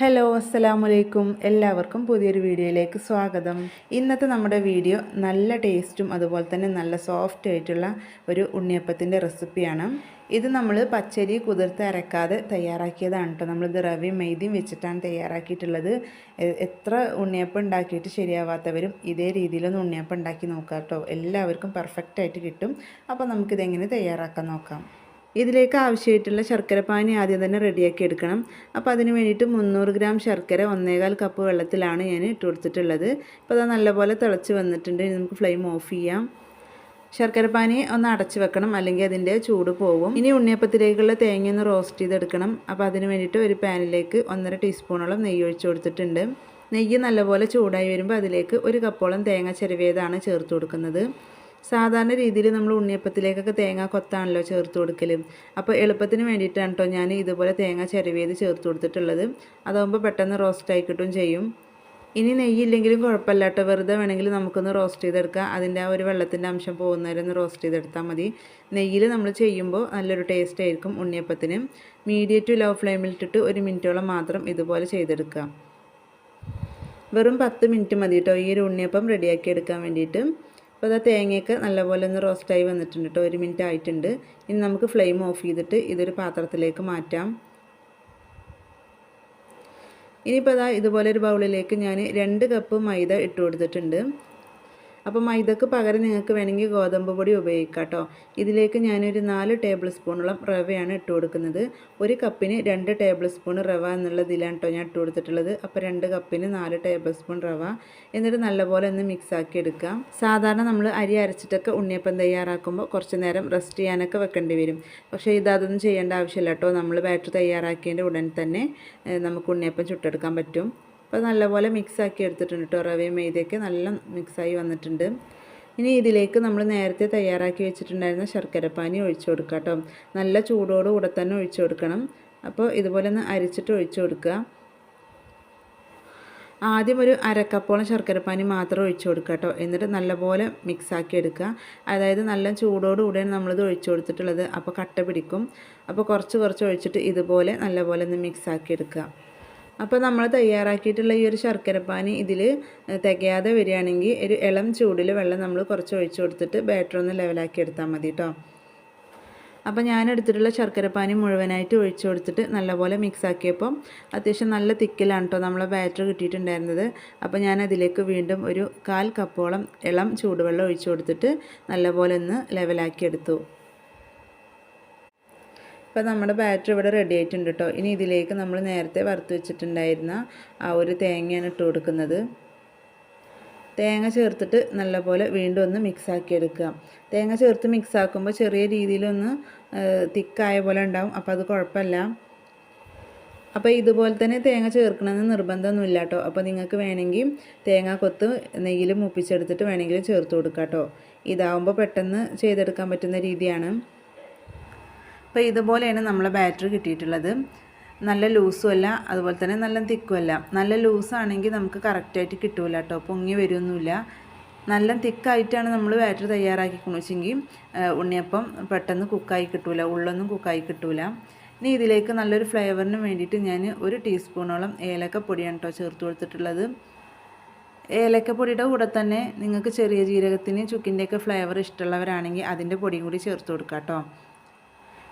Hello അസ്സലാമു അലൈക്കും എല്ലാവർക്കും പുതിയൊരു വീഡിയോയിലേക്ക് സ്വാഗതം. ഇന്നത്തെ നമ്മുടെ വീഡിയോ നല്ല ടേസ്റ്റും അതുപോലെ തന്നെ നല്ല സോഫ്റ്റ് ആയിട്ടുള്ള ഒരു ഉണ്ണിയപ്പത്തിന്റെ റെസിപ്പിയാണ്. ഇത് നമ്മൾ പച്ചരി കുതിർത്ത് അരക്കാതെ തയ്യാറാക്കിയതാണ് കേട്ടോ നമ്മളിത് റവയും മെയ്തിയും വെച്ചിട്ടാണ് തയ്യാറാക്കിയിട്ടുള്ളത്. എത്ര ഉണ്ണിയപ്പം ഉണ്ടാക്കിയിട്ട് ശരിയാവാത്തവരും ഇതേ രീതിയിലൊന്ന് ഉണ്ണിയപ്പം ഉണ്ടാക്കി നോക്കാം കേട്ടോ എല്ലാവർക്കും പെർഫെക്റ്റായിട്ട് കിട്ടും. അപ്പോൾ നമുക്കിതെങ്ങനെ തയ്യാറാക്കാൻ നോക്കാം. ഇതിലേക്ക് ആവശ്യമായിട്ടുള്ള ശർക്കരപ്പാനി ആദ്യം തന്നെ റെഡിയാക്കി എടുക്കണം. അപ്പോൾ അതിന് വേണ്ടിയിട്ട് മുന്നൂറ് ഗ്രാം ശർക്കര ഒന്നേകാൽ കപ്പ് വെള്ളത്തിലാണ് ഞാൻ ഇട്ട് കൊടുത്തിട്ടുള്ളത്. ഇപ്പോൾ അത് നല്ലപോലെ തിളച്ച് വന്നിട്ടുണ്ട്. നമുക്ക് ഫ്ലെയിം ഓഫ് ചെയ്യാം. ശർക്കരപ്പാനി ഒന്ന് അടച്ച് വെക്കണം. അല്ലെങ്കിൽ അതിന്റെ ചൂട് പോകും. ഇനി ഉണ്ണിയപ്പത്തിലേക്കുള്ള തേങ്ങ ഒന്ന് റോസ്റ്റ് ചെയ്തെടുക്കണം. അപ്പോൾ അതിന് വേണ്ടിയിട്ട് ഒരു പാനിലേക്ക് ഒന്നര ടീസ്പൂണോളം നെയ്യ് ഒഴിച്ചു കൊടുത്തിട്ടുണ്ട്. നെയ്യ് നല്ലപോലെ ചൂടായി വരുമ്പോൾ അതിലേക്ക് ഒരു കപ്പോളം തേങ്ങ ചിരവിയതാണ് ചേർത്ത് കൊടുക്കുന്നത്. സാധാരണ രീതിയിൽ നമ്മൾ ഉണ്ണിയപ്പത്തിലേക്കൊക്കെ തേങ്ങ കൊത്താണല്ലോ ചേർത്ത് കൊടുക്കൽ അപ്പോൾ എളുപ്പത്തിന് വേണ്ടിയിട്ടാണ് കേട്ടോ ഞാൻ ഇതുപോലെ തേങ്ങ ചിരവിയത് ചേർത്ത് കൊടുത്തിട്ടുള്ളത്. അതാകുമ്പോൾ പെട്ടെന്ന് റോസ്റ്റ് ആയി കിട്ടും ചെയ്യും. ഇനി നെയ്യില്ലെങ്കിലും കുഴപ്പമില്ല കേട്ടോ വെറുതെ വേണമെങ്കിൽ നമുക്കൊന്ന് റോസ്റ്റ് ചെയ്തെടുക്കാം. അതിന്റെ ആ ഒരു വെള്ളത്തിന്റെ അംശം പോകുന്നവരെ ഒന്ന് റോസ്റ്റ് ചെയ്തെടുത്താൽ മതി. നെയ്യിൽ നമ്മൾ ചെയ്യുമ്പോൾ നല്ലൊരു ടേസ്റ്റ് ആയിരിക്കും ഉണ്ണിയപ്പത്തിന്. മീഡിയം ടു ലോ ഫ്ലെയിമിൽ ഇട്ടിട്ട് ഒരു മിനിറ്റോളം മാത്രം ഇതുപോലെ ചെയ്തെടുക്കുക. വെറും പത്ത് മിനിറ്റ് മതി കേട്ടോ ഈ ഒരു ഉണ്ണിയപ്പം റെഡിയാക്കി എടുക്കാൻ വേണ്ടിയിട്ട്. അപ്പോൾ അത് തേങ്ങയൊക്കെ നല്ലപോലെ ഒന്ന് റോസ്റ്റായി വന്നിട്ടുണ്ട് കേട്ടോ ഒരു മിനിറ്റ് ആയിട്ടുണ്ട്. ഇനി നമുക്ക് ഫ്ലെയിം ഓഫ് ചെയ്തിട്ട് ഇതൊരു പാത്രത്തിലേക്ക് മാറ്റാം. ഇനിയിപ്പോൾ അതാ ഇതുപോലെ ഒരു ബൗളിലേക്ക് ഞാൻ രണ്ട് കപ്പ് മൈദ ഇട്ട് കൊടുത്തിട്ടുണ്ട്. അപ്പോൾ മൈദക്ക് പകരം നിങ്ങൾക്ക് വേണമെങ്കിൽ ഗോതമ്പ് പൊടി ഉപയോഗിക്കാം കേട്ടോ. ഇതിലേക്ക് ഞാനൊരു നാല് ടേബിൾ സ്പൂണോളം റവയാണ് ഇട്ട് കൊടുക്കുന്നത്. ഒരു കപ്പിന് രണ്ട് ടേബിൾ സ്പൂൺ റവ എന്നുള്ളതിലാണ് കേട്ടോ ഞാൻ ഇട്ട് കൊടുത്തിട്ടുള്ളത്. അപ്പോൾ രണ്ട് കപ്പിന് നാല് ടേബിൾ സ്പൂൺ റവ. എന്നിട്ട് നല്ലപോലെ ഒന്ന് മിക്സ് ആക്കി എടുക്കാം. സാധാരണ നമ്മൾ അരി അരച്ചിട്ടൊക്കെ ഉണ്ണിയപ്പം തയ്യാറാക്കുമ്പോൾ കുറച്ച് നേരം റെസ്റ്റ് ചെയ്യാനൊക്കെ വെക്കേണ്ടി വരും. പക്ഷേ ഇത് അതൊന്നും ചെയ്യേണ്ട ആവശ്യമില്ല കേട്ടോ. നമ്മൾ ബാറ്റർ തയ്യാറാക്കിയതിന്റെ ഉടൻ തന്നെ നമുക്ക് ഉണ്ണിയപ്പം ചുട്ടെടുക്കാൻ പറ്റും. അപ്പോൾ നല്ലപോലെ മിക്സ് ആക്കി എടുത്തിട്ടുണ്ട് കേട്ടോ. റവയും മൈദയൊക്കെ നല്ല മിക്സായി വന്നിട്ടുണ്ട്. ഇനി ഇതിലേക്ക് നമ്മൾ നേരത്തെ തയ്യാറാക്കി വെച്ചിട്ടുണ്ടായിരുന്ന ശർക്കരപ്പാനി ഒഴിച്ചു കൊടുക്കുക കേട്ടോ. നല്ല ചൂടോട് കൂടെ തന്നെ ഒഴിച്ചു കൊടുക്കണം. അപ്പോൾ ഇതുപോലെ ഒന്ന് അരിച്ചിട്ട് ഒഴിച്ചു കൊടുക്കുക. ആദ്യം ഒരു അരക്കപ്പോളം ശർക്കരപ്പാനി മാത്രം ഒഴിച്ചു കൊടുക്കുക കേട്ടോ. എന്നിട്ട് നല്ലപോലെ മിക്സാക്കി എടുക്കുക. അതായത് നല്ല ചൂടോട് കൂടെയാണ് നമ്മളിത് ഒഴിച്ചു കൊടുത്തിട്ടുള്ളത്. അപ്പോൾ കട്ട പിടിക്കും. അപ്പോൾ കുറച്ച് കുറച്ച് ഒഴിച്ചിട്ട് ഇതുപോലെ നല്ലപോലെ ഒന്ന് മിക്സാക്കി എടുക്കുക. അപ്പോൾ നമ്മൾ തയ്യാറാക്കിയിട്ടുള്ള ഈ ഒരു ശർക്കരപ്പാനി ഇതിൽ തികയാതെ വരികയാണെങ്കിൽ ഒരു ഇളം ചൂടിൽ വെള്ളം നമ്മൾ കുറച്ച് ഒഴിച്ചു കൊടുത്തിട്ട് ബാറ്റർ ഒന്ന് ലെവലാക്കി എടുത്താൽ മതി കേട്ടോ അപ്പോൾ ഞാൻ എടുത്തിട്ടുള്ള ശർക്കരപ്പാനി മുഴുവനായിട്ട് ഒഴിച്ചു കൊടുത്തിട്ട് നല്ലപോലെ മിക്സ് ആക്കിയപ്പോൾ അത്യാവശ്യം നല്ല തിക്കിലാണ് കേട്ടോ നമ്മളെ ബാറ്റർ കിട്ടിയിട്ടുണ്ടായിരുന്നത്. അപ്പോൾ ഞാൻ അതിലേക്ക് വീണ്ടും ഒരു കാൽ കപ്പോളം ഇളം ചൂടുവെള്ളം ഒഴിച്ചു കൊടുത്തിട്ട് നല്ലപോലെ ഒന്ന് ലെവലാക്കി എടുത്തു. ഇപ്പോൾ നമ്മുടെ ബാറ്റർ ഇവിടെ റെഡി ആയിട്ടുണ്ട് കേട്ടോ ഇനി ഇതിലേക്ക് നമ്മൾ നേരത്തെ വറുത്ത് വെച്ചിട്ടുണ്ടായിരുന്ന ആ ഒരു തേങ്ങയാണ് ഇട്ട് കൊടുക്കുന്നത്. തേങ്ങ ചേർത്തിട്ട് നല്ലപോലെ വീണ്ടും ഒന്ന് മിക്സ് ആക്കി എടുക്കുക. തേങ്ങ ചേർത്ത് മിക്സാക്കുമ്പോൾ ചെറിയ രീതിയിലൊന്ന് തിക്കായ പോലെ ഉണ്ടാവും. അപ്പോൾ അത് കുഴപ്പമില്ല. അപ്പോൾ ഇതുപോലെ തന്നെ തേങ്ങ ചേർക്കണമെന്ന് നിർബന്ധമൊന്നുമില്ല കേട്ടോ അപ്പോൾ നിങ്ങൾക്ക് വേണമെങ്കിൽ തേങ്ങ കൊത്ത് നെയ്യിൽ മുപ്പിച്ചെടുത്തിട്ട് വേണമെങ്കിൽ ചേർത്ത് കൊടുക്കാം കേട്ടോ ഇതാവുമ്പോൾ പെട്ടെന്ന് ചെയ്തെടുക്കാൻ പറ്റുന്ന രീതിയാണ്. അപ്പോൾ ഇതുപോലെയാണ് നമ്മൾ ബാറ്ററി കിട്ടിയിട്ടുള്ളത്. നല്ല ലൂസും അല്ല അതുപോലെ തന്നെ നല്ല തിക്കുമല്ല നല്ല ലൂസാണെങ്കിൽ നമുക്ക് കറക്റ്റായിട്ട് കിട്ടൂല കേട്ടോ പൊങ്ങി വരുമൊന്നുമില്ല നല്ല തിക്കായിട്ടാണ് നമ്മൾ ബാറ്ററി തയ്യാറാക്കി വെച്ചെങ്കിൽ ഉണ്ണിയപ്പം പെട്ടെന്ന് കുക്കായി കിട്ടില്ല ഉള്ളൊന്നും കുക്കായി കിട്ടില്ല ഇനി ഇതിലേക്ക് നല്ലൊരു ഫ്ലേവറിന് വേണ്ടിയിട്ട് ഞാൻ ഒരു ടീസ്പൂണോളം ഏലക്കപ്പൊടിയാണ് കേട്ടോ ചേർത്ത് കൊടുത്തിട്ടുള്ളത്. ഏലക്കപ്പൊടിയുടെ കൂടെ തന്നെ നിങ്ങൾക്ക് ചെറിയ ജീരകത്തിന് ചുക്കിന്റെയൊക്കെ ഫ്ലേവർ ഇഷ്ടമുള്ളവരാണെങ്കിൽ അതിന്റെ പൊടിയും കൂടി ചേർത്ത് കൊടുക്കാം കേട്ടോ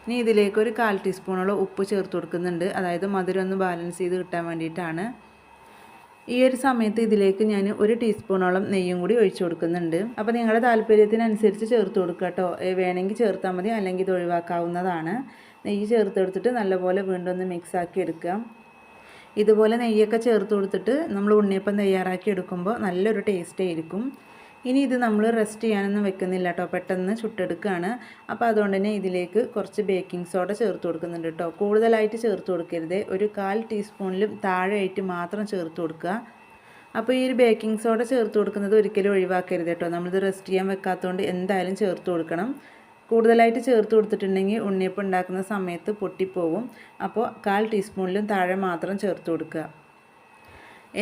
ഇനി ഇതിലേക്ക് ഒരു കാൽ ടീസ്പൂണോളം ഉപ്പ് ചേർത്ത് കൊടുക്കുന്നുണ്ട്. അതായത് മധുരം ഒന്ന് ബാലൻസ് ചെയ്ത് കിട്ടാൻ വേണ്ടിയിട്ടാണ്. ഈ ഒരു സമയത്ത് ഇതിലേക്ക് ഞാൻ ഒരു ടീസ്പൂണോളം നെയ്യും കൂടി ഒഴിച്ചു കൊടുക്കുന്നുണ്ട്. അപ്പോൾ നിങ്ങളുടെ താല്പര്യത്തിനനുസരിച്ച് ചേർത്ത് കൊടുക്കുക കേട്ടോ വേണമെങ്കിൽ ചേർത്താൽ മതി അല്ലെങ്കിൽ ഇത് ഒഴിവാക്കാവുന്നതാണ്. നെയ്യ് ചേർത്തെടുത്തിട്ട് നല്ലപോലെ വീണ്ടും ഒന്ന് മിക്സ് ആക്കി എടുക്കുക. ഇതുപോലെ നെയ്യൊക്കെ ചേർത്ത് കൊടുത്തിട്ട് നമ്മൾ ഉണ്ണിയപ്പം തയ്യാറാക്കി എടുക്കുമ്പോൾ നല്ലൊരു ടേസ്റ്റ് ആയിരിക്കും. ഇനി ഇത് നമ്മൾ റെസ്റ്റ് ചെയ്യാനൊന്നും വെക്കുന്നില്ല കേട്ടോ. പെട്ടെന്ന് ചുട്ടെടുക്കുകയാണ് അപ്പോൾ അതുകൊണ്ട് തന്നെ ഇതിലേക്ക് കുറച്ച് ബേക്കിംഗ് സോഡ ചേർത്ത് കൊടുക്കുന്നുണ്ട് കേട്ടോ. കൂടുതലായിട്ട് ചേർത്ത് കൊടുക്കരുത്. ഒരു കാൽ ടീസ്പൂണിലും താഴെയായിട്ട് മാത്രം ചേർത്ത് കൊടുക്കുക. അപ്പോൾ ഈ ഒരു ബേക്കിംഗ് സോഡ ചേർത്ത് കൊടുക്കുന്നത് ഒരിക്കലും ഒഴിവാക്കരുത് കേട്ടോ. നമ്മളിത് റെസ്റ്റ് ചെയ്യാൻ വെക്കാത്തതുകൊണ്ട് എന്തായാലും ചേർത്ത് കൊടുക്കണം. കൂടുതലായിട്ട് ചേർത്ത് കൊടുത്തിട്ടുണ്ടെങ്കിൽ ഉണ്ണിയപ്പം ഉണ്ടാക്കുന്ന സമയത്ത് പൊട്ടിപ്പോവും. അപ്പോൾ കാൽ ടീസ്പൂണിലും താഴെ മാത്രം ചേർത്ത് കൊടുക്കുക.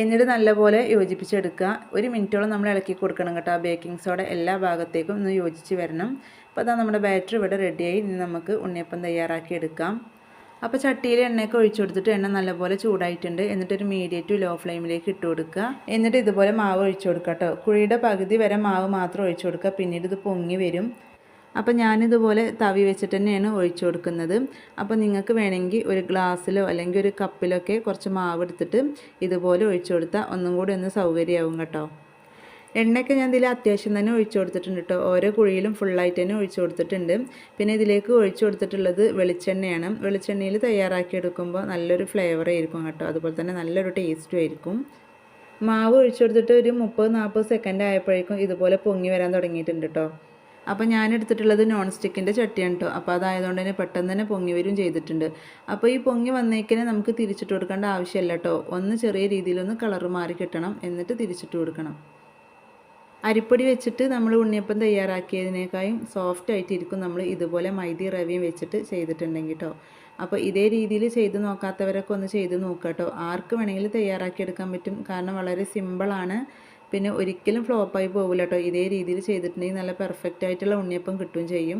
എന്നിട്ട് നല്ലപോലെ യോജിപ്പിച്ചെടുക്കുക. ഒരു മിനിറ്റോളം നമ്മൾ ഇളക്കി കൊടുക്കണം കേട്ടോ ആ ബേക്കിംഗ് സോഡ എല്ലാ ഭാഗത്തേക്കും ഒന്ന് യോജിച്ച് വരണം. അപ്പോൾ അതാ നമ്മുടെ ബാറ്റർ ഇവിടെ റെഡിയായി ഇനി നമുക്ക് ഉണ്ണിയപ്പം തയ്യാറാക്കി എടുക്കാം. അപ്പോൾ ചട്ടിയിൽ എണ്ണയൊക്കെ ഒഴിച്ചു കൊടുത്തിട്ട് എണ്ണ നല്ലപോലെ ചൂടായിട്ടുണ്ട്. എന്നിട്ടൊരു മീഡിയം ടു ലോ ഫ്ലെയിമിലേക്ക് ഇട്ട് കൊടുക്കുക. എന്നിട്ട് ഇതുപോലെ മാവ് ഒഴിച്ചു കൊടുക്കുക കേട്ടോ. കുഴിയുടെ പകുതി വരെ മാവ് മാത്രം ഒഴിച്ചു കൊടുക്കുക. പിന്നീട് ഇത് പൊങ്ങി വരും. അപ്പോൾ ഞാനിതുപോലെ തവി വെച്ചിട്ട് തന്നെയാണ് ഒഴിച്ചു കൊടുക്കുന്നത്. അപ്പോൾ നിങ്ങൾക്ക് വേണമെങ്കിൽ ഒരു ഗ്ലാസ്സിലോ അല്ലെങ്കിൽ ഒരു കപ്പിലൊക്കെ കുറച്ച് മാവ് എടുത്തിട്ട് ഇതുപോലെ ഒഴിച്ചു കൊടുത്താൽ ഒന്നും കൂടി ഒന്ന് സൗകര്യമാവും കേട്ടോ. എണ്ണയൊക്കെ ഞാൻ ഇതിൽ അത്യാവശ്യം തന്നെ ഒഴിച്ചു കൊടുത്തിട്ടുണ്ട് കേട്ടോ. ഓരോ കുഴിയിലും ഫുള്ളായിട്ട് തന്നെ ഒഴിച്ചു കൊടുത്തിട്ടുണ്ട്. പിന്നെ ഇതിലേക്ക് ഒഴിച്ചു കൊടുത്തിട്ടുള്ളത് വെളിച്ചെണ്ണയാണ്. വെളിച്ചെണ്ണയിൽ തയ്യാറാക്കി എടുക്കുമ്പോൾ നല്ലൊരു ഫ്ലേവർ ആയിരിക്കും കേട്ടോ. അതുപോലെ തന്നെ നല്ലൊരു ടേസ്റ്റും ആയിരിക്കും. മാവ് ഒഴിച്ചു കൊടുത്തിട്ട് ഒരു മുപ്പത് നാൽപ്പത് സെക്കൻഡ് ആയപ്പോഴേക്കും ഇതുപോലെ പൊങ്ങി വരാൻ തുടങ്ങിയിട്ടുണ്ട് കേട്ടോ. അപ്പോൾ ഞാൻ എടുത്തിട്ടുള്ളത് നോൺ സ്റ്റിക്കിന്റെ ചട്ടിയാണ് കേട്ടോ അപ്പോൾ അതായതുകൊണ്ട് തന്നെ പെട്ടെന്ന് തന്നെ പൊങ്ങി വരും ചെയ്തിട്ടുണ്ട്. അപ്പോൾ ഈ പൊങ്ങി വന്നേക്കിനെ നമുക്ക് തിരിച്ചിട്ട് കൊടുക്കേണ്ട ആവശ്യമില്ല കേട്ടോ ഒന്ന് ചെറിയ രീതിയിലൊന്ന് കളർ മാറി കിട്ടണം. എന്നിട്ട് തിരിച്ചിട്ട് കൊടുക്കണം. അരിപ്പൊടി വെച്ചിട്ട് നമ്മൾ ഉണ്ണിയപ്പം തയ്യാറാക്കിയതിനേക്കാളും സോഫ്റ്റ് ആയിട്ടിരിക്കും നമ്മൾ ഇതുപോലെ മൈദി റവിയും വെച്ചിട്ട് ചെയ്തിട്ടുണ്ടെങ്കിൽ കേട്ടോ അപ്പോൾ ഇതേ രീതിയിൽ ചെയ്ത് നോക്കാത്തവരൊക്കെ ഒന്ന് ചെയ്ത് നോക്കുക കേട്ടോ ആർക്ക് വേണമെങ്കിലും തയ്യാറാക്കിയെടുക്കാൻ പറ്റും. കാരണം വളരെ സിമ്പിളാണ് പിന്നെ ഒരിക്കലും ഫ്ലോപ്പായി പോകില്ല കേട്ടോ ഇതേ രീതിയിൽ ചെയ്തിട്ടുണ്ടെങ്കിൽ നല്ല പെർഫെക്റ്റ് ആയിട്ടുള്ള ഉണ്ണിയപ്പം കിട്ടുകയും ചെയ്യും.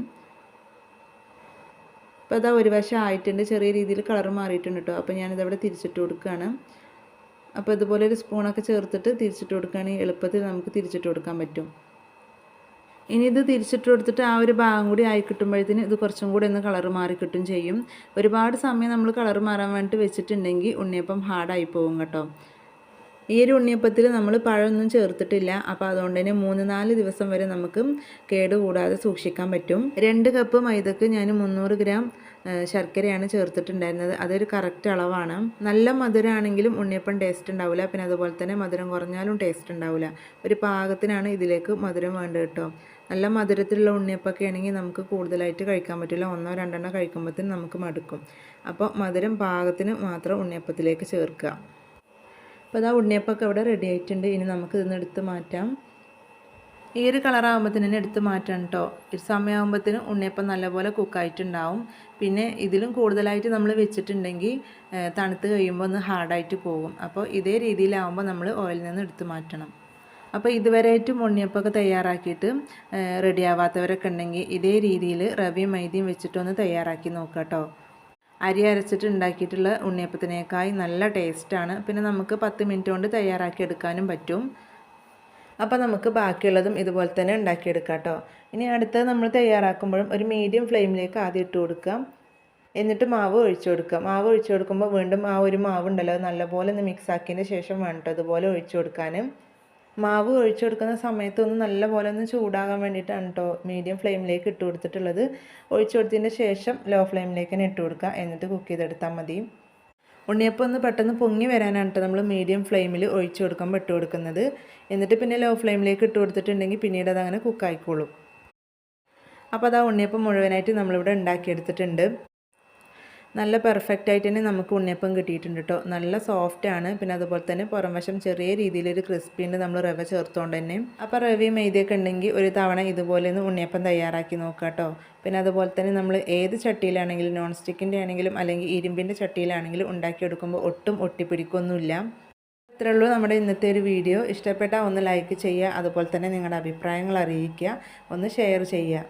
അപ്പോൾ അതാ ഒരു വശം ആയിട്ടുണ്ട് ചെറിയ രീതിയിൽ കളർ മാറിയിട്ടുണ്ട് കേട്ടോ അപ്പോൾ ഞാനിതവിടെ തിരിച്ചിട്ട് കൊടുക്കുകയാണ് അപ്പോൾ ഇതുപോലെ ഒരു സ്പൂണൊക്കെ ചേർത്തിട്ട് തിരിച്ചിട്ട് കൊടുക്കുകയാണെങ്കിൽ എളുപ്പത്തിൽ നമുക്ക് തിരിച്ചിട്ട് കൊടുക്കാൻ പറ്റും. ഇനി ഇത് തിരിച്ചിട്ട് കൊടുത്തിട്ട് ആ ഒരു ഭാഗം കൂടി ആയി കിട്ടുമ്പോഴത്തേന് ഇത് കുറച്ചും കൂടി ഒന്ന് കളർ മാറി കിട്ടും ചെയ്യും. ഒരുപാട് സമയം നമ്മൾ കളർ മാറാൻ വേണ്ടിയിട്ട് വെച്ചിട്ടുണ്ടെങ്കിൽ ഉണ്ണിയപ്പം ഹാർഡായി പോകും കേട്ടോ. ഈ ഒരു ഉണ്ണിയപ്പത്തിൽ നമ്മൾ പഴമൊന്നും ചേർത്തിട്ടില്ല. അപ്പോൾ അതുകൊണ്ട് തന്നെ മൂന്ന് നാല് ദിവസം വരെ നമുക്ക് കേടുകൂടാതെ സൂക്ഷിക്കാൻ പറ്റും. രണ്ട് കപ്പ് മൈദക്ക് ഞാൻ മുന്നൂറ് ഗ്രാം ശർക്കരയാണ് ചേർത്തിട്ടുണ്ടായിരുന്നത്. അതൊരു കറക്റ്റ് അളവാണ്. നല്ല മധുരമാണെങ്കിലും ഉണ്ണിയപ്പം ടേസ്റ്റ് ഉണ്ടാവില്ല. പിന്നെ അതുപോലെ തന്നെ മധുരം കുറഞ്ഞാലും ടേസ്റ്റ് ഉണ്ടാവില്ല. ഒരു പാകത്തിനാണ് ഇതിലേക്ക് മധുരം വേണ്ടത് കേട്ടോ. നല്ല മധുരത്തിലുള്ള ഉണ്ണിയപ്പൊക്കെ ആണെങ്കിൽ നമുക്ക് കൂടുതലായിട്ട് കഴിക്കാൻ പറ്റില്ല. ഒന്നോ രണ്ടെണ്ണോ കഴിക്കുമ്പോഴത്തേനും നമുക്ക് മടുക്കും. അപ്പോൾ മധുരം പാകത്തിന് മാത്രം ഉണ്ണിയപ്പത്തിലേക്ക് ചേർക്കുക. അപ്പോൾ അതാ ഉണ്ണിയപ്പൊക്കെ അവിടെ റെഡി ആയിട്ടുണ്ട്. ഇനി നമുക്ക് ഇതിന്ന് എടുത്ത് മാറ്റാം. ഈ ഒരു കളറാകുമ്പോഴത്തേനും എടുത്ത് മാറ്റാം കേട്ടോ ഈ സമയമാകുമ്പോഴത്തേനും ഉണ്ണിയപ്പം നല്ലപോലെ കുക്കായിട്ടുണ്ടാവും പിന്നെ ഇതിലും കൂടുതലായിട്ട് നമ്മൾ വെച്ചിട്ടുണ്ടെങ്കിൽ തണുത്ത് കഴിയുമ്പോൾ ഒന്ന് ഹാർഡായിട്ട് പോകും. അപ്പോൾ ഇതേ രീതിയിലാവുമ്പോൾ നമ്മൾ ഓയിലിൽ നിന്ന് എടുത്ത് മാറ്റണം. അപ്പോൾ ഇതുവരെയായിട്ടും ഉണ്ണിയപ്പമൊക്കെ തയ്യാറാക്കിയിട്ട് റെഡിയാവാത്തവരൊക്കെ ഉണ്ടെങ്കിൽ ഇതേ രീതിയിൽ റവിയും മൈദയും വെച്ചിട്ടൊന്ന് തയ്യാറാക്കി നോക്കാം കേട്ടോ അരി അരച്ചിട്ട് ഉണ്ടാക്കിയിട്ടുള്ള ഉണ്ണിയപ്പത്തിനേക്കായി നല്ല ടേസ്റ്റാണ്. പിന്നെ നമുക്ക് പത്ത് മിനിറ്റ് കൊണ്ട് തയ്യാറാക്കി എടുക്കാനും പറ്റും. അപ്പോൾ നമുക്ക് ബാക്കിയുള്ളതും ഇതുപോലെ തന്നെ ഉണ്ടാക്കിയെടുക്കാം കേട്ടോ ഇനി അടുത്തത് നമ്മൾ തയ്യാറാക്കുമ്പോഴും ഒരു മീഡിയം ഫ്ലെയിമിലേക്ക് ആദ്യം ഇട്ട് കൊടുക്കാം. എന്നിട്ട് മാവ് ഒഴിച്ചു കൊടുക്കാം. മാവ് ഒഴിച്ചു കൊടുക്കുമ്പോൾ വീണ്ടും ആ ഒരു മാവ് ഉണ്ടല്ലോ നല്ലപോലെ ഒന്ന് മിക്സ് ആക്കിയതിന് ശേഷം വേണ്ടത് ഇതുപോലെ ഒഴിച്ചു കൊടുക്കാനും. മാവ് ഒഴിച്ചു കൊടുക്കുന്ന സമയത്ത് ഒന്ന് നല്ലപോലെ ഒന്ന് ചൂടാകാൻ വേണ്ടിയിട്ടാണ് കേട്ടോ മീഡിയം ഫ്ലെയിമിലേക്ക് ഇട്ട് കൊടുത്തിട്ടുള്ളത്. ഒഴിച്ചു കൊടുത്തതിന്റെ ശേഷം ലോ ഫ്ലെയിമിലേക്ക് തന്നെ ഇട്ട് കൊടുക്കുക. എന്നിട്ട് കുക്ക് ചെയ്തെടുത്താൽ മതി. ഉണ്ണിയപ്പം ഒന്ന് പെട്ടെന്ന് പൊങ്ങി വരാനാണ് കേട്ടോ നമ്മൾ മീഡിയം ഫ്ലെയിമിൽ ഒഴിച്ചു കൊടുക്കുമ്പോൾ ഇട്ട് കൊടുക്കുന്നത്. എന്നിട്ട് പിന്നെ ലോ ഫ്ലെയിമിലേക്ക് ഇട്ട് കൊടുത്തിട്ടുണ്ടെങ്കിൽ പിന്നീട് അതങ്ങനെ കുക്കായിക്കോളും അപ്പോൾ അത് ഉണ്ണിയപ്പം മുഴുവനായിട്ട് നമ്മളിവിടെ ഉണ്ടാക്കിയെടുത്തിട്ടുണ്ട്. നല്ല പെർഫെക്റ്റ് ആയിട്ട് തന്നെ നമുക്ക് ഉണ്ണിയപ്പം കിട്ടിയിട്ടുണ്ട് കേട്ടോ നല്ല സോഫ്റ്റ് ആണ്. പിന്നെ അതുപോലെ തന്നെ പുറം വശം ചെറിയ രീതിയിലൊരു ക്രിസ്പി ഉണ്ട് നമ്മൾ റവ ചേർത്തുകൊണ്ട് തന്നെ. അപ്പോൾ റവയും മൈദയൊക്കെ ഉണ്ടെങ്കിൽ ഒരു തവണ ഇതുപോലെ ഒന്ന് ഉണ്ണിയപ്പം തയ്യാറാക്കി നോക്കാം കേട്ടോ പിന്നെ അതുപോലെ തന്നെ നമ്മൾ ഏത് ചട്ടിയിലാണെങ്കിലും നോൺ സ്റ്റിക്കിന്റെ ആണെങ്കിലും അല്ലെങ്കിൽ ഇരുമ്പിന്റെ ചട്ടിയിലാണെങ്കിലും ഉണ്ടാക്കിയെടുക്കുമ്പോൾ ഒട്ടും ഒട്ടിപ്പിടിക്കൊന്നുമില്ല. ഇത്രേ ഉള്ളൂ നമ്മുടെ ഇന്നത്തെ ഒരു വീഡിയോ ഇഷ്ടപ്പെട്ടാൽ ഒന്ന് ലൈക്ക് ചെയ്യുക. അതുപോലെ തന്നെ നിങ്ങളുടെ അഭിപ്രായങ്ങൾ അറിയിക്കുക. ഒന്ന് ഷെയർ ചെയ്യുക.